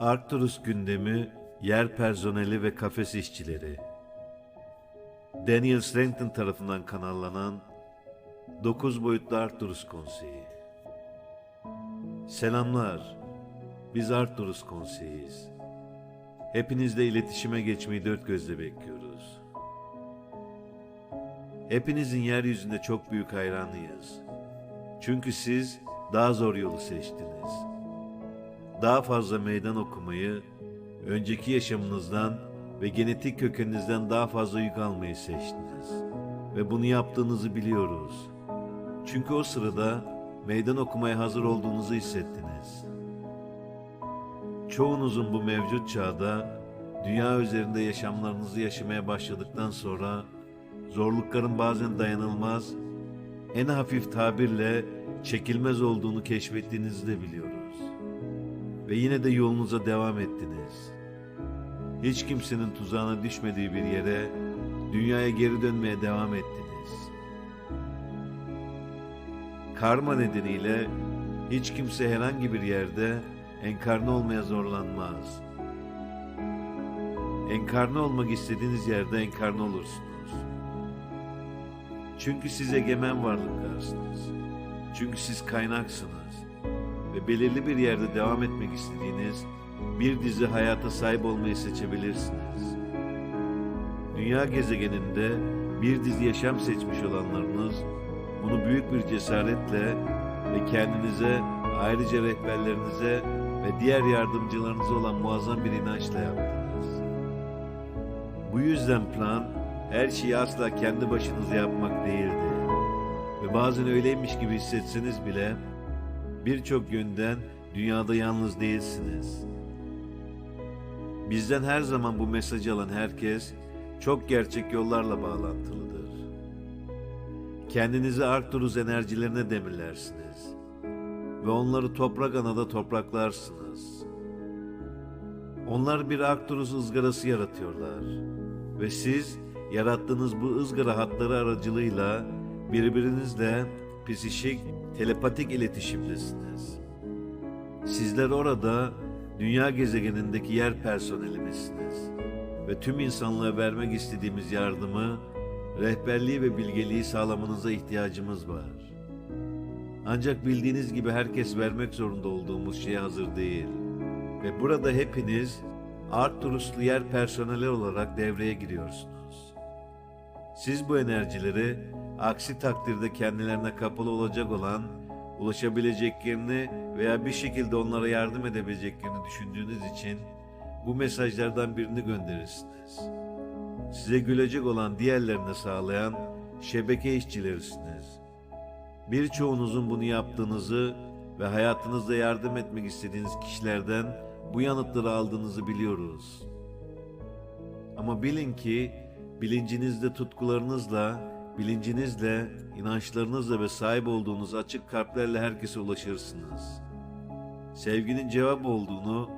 Arcturus gündemi, yer personeli ve kafes işçileri. Daniel Strangton tarafından kanallanan 9 boyutlu Arcturus Konseyi. Selamlar. Biz Arcturus Konseyi'yiz. Hepinizle iletişime geçmeyi dört gözle bekliyoruz. Hepinizin yeryüzünde çok büyük hayranıyız. Çünkü siz daha zor yolu seçtiniz. Daha fazla meydan okumayı, önceki yaşamınızdan ve genetik kökeninizden daha fazla yük almayı seçtiniz. Ve bunu yaptığınızı biliyoruz. Çünkü o sırada meydan okumaya hazır olduğunuzu hissettiniz. Çoğunuzun bu mevcut çağda dünya üzerinde yaşamlarınızı yaşamaya başladıktan sonra zorlukların bazen dayanılmaz, en hafif tabirle çekilmez olduğunu keşfettiğinizi de biliyoruz. Ve yine de yolunuza devam ettiniz. Hiç kimsenin tuzağına düşmediği bir yere, dünyaya geri dönmeye devam ettiniz. Karma nedeniyle hiç kimse herhangi bir yerde enkarne olmaya zorlanmaz. Enkarne olmak istediğiniz yerde enkarne olursunuz. Çünkü siz egemen varlıklarsınız. Çünkü siz kaynaksınız. Ve belirli bir yerde devam etmek istediğiniz bir dizi hayata sahip olmayı seçebilirsiniz. Dünya gezegeninde bir dizi yaşam seçmiş olanlarınız bunu büyük bir cesaretle ve kendinize ayrıca rehberlerinize ve diğer yardımcılarınıza olan muazzam bir inançla yaptınız. Bu yüzden plan her şeyi asla kendi başınıza yapmak değildi. Ve bazen öyleymiş gibi hissetseniz bile birçok yönden dünyada yalnız değilsiniz. Bizden her zaman bu mesajı alan herkes çok gerçek yollarla bağlantılıdır. Kendinizi Arcturus enerjilerine demirlersiniz ve onları toprak anada topraklarsınız. Onlar bir Arcturus ızgarası yaratıyorlar ve siz yarattığınız bu ızgara hatları aracılığıyla birbirinizle psişik, telepatik iletişimdesiniz. Sizler orada dünya gezegenindeki yer personelimizsiniz ve tüm insanlığa vermek istediğimiz yardımı, rehberliği ve bilgeliği sağlamanıza ihtiyacımız var. Ancak bildiğiniz gibi herkes vermek zorunda olduğumuz şeye hazır değil. Ve burada hepiniz Arcturuslu yer personeli olarak devreye giriyorsunuz. Siz bu enerjileri aksi takdirde kendilerine kapalı olacak olan, ulaşabileceklerini veya bir şekilde onlara yardım edebileceklerini düşündüğünüz için bu mesajlardan birini gönderirsiniz. Size gülecek olan diğerlerini sağlayan şebeke işçilerisiniz. Birçoğunuzun bunu yaptığınızı ve hayatınızda yardım etmek istediğiniz kişilerden bu yanıtları aldığınızı biliyoruz. Ama bilin ki bilincinizde tutkularınızla, bilincinizle, inançlarınızla ve sahip olduğunuz açık kalplerle herkese ulaşırsınız. Sevginin cevap olduğunu,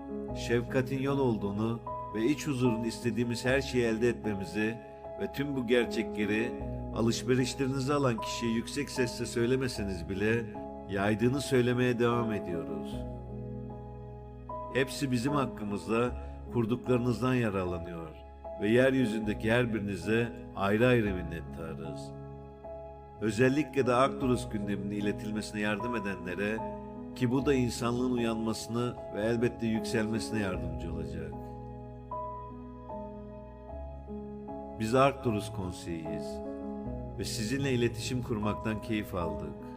şefkatin yol olduğunu ve iç huzurun istediğimiz her şeyi elde etmemizi ve tüm bu gerçekleri alışverişlerinizi alan kişiye yüksek sesle söylemeseniz bile yaydığını söylemeye devam ediyoruz. Hepsi bizim hakkımızda kurduklarınızdan yararlanıyor ve yeryüzündeki her birinize ayrı ayrı minnettarız. Özellikle de Arcturus gündeminin iletilmesine yardım edenlere ki bu da insanlığın uyanmasını ve elbette yükselmesine yardımcı olacak. Biz Arcturus konseyiyiz ve sizinle iletişim kurmaktan keyif aldık.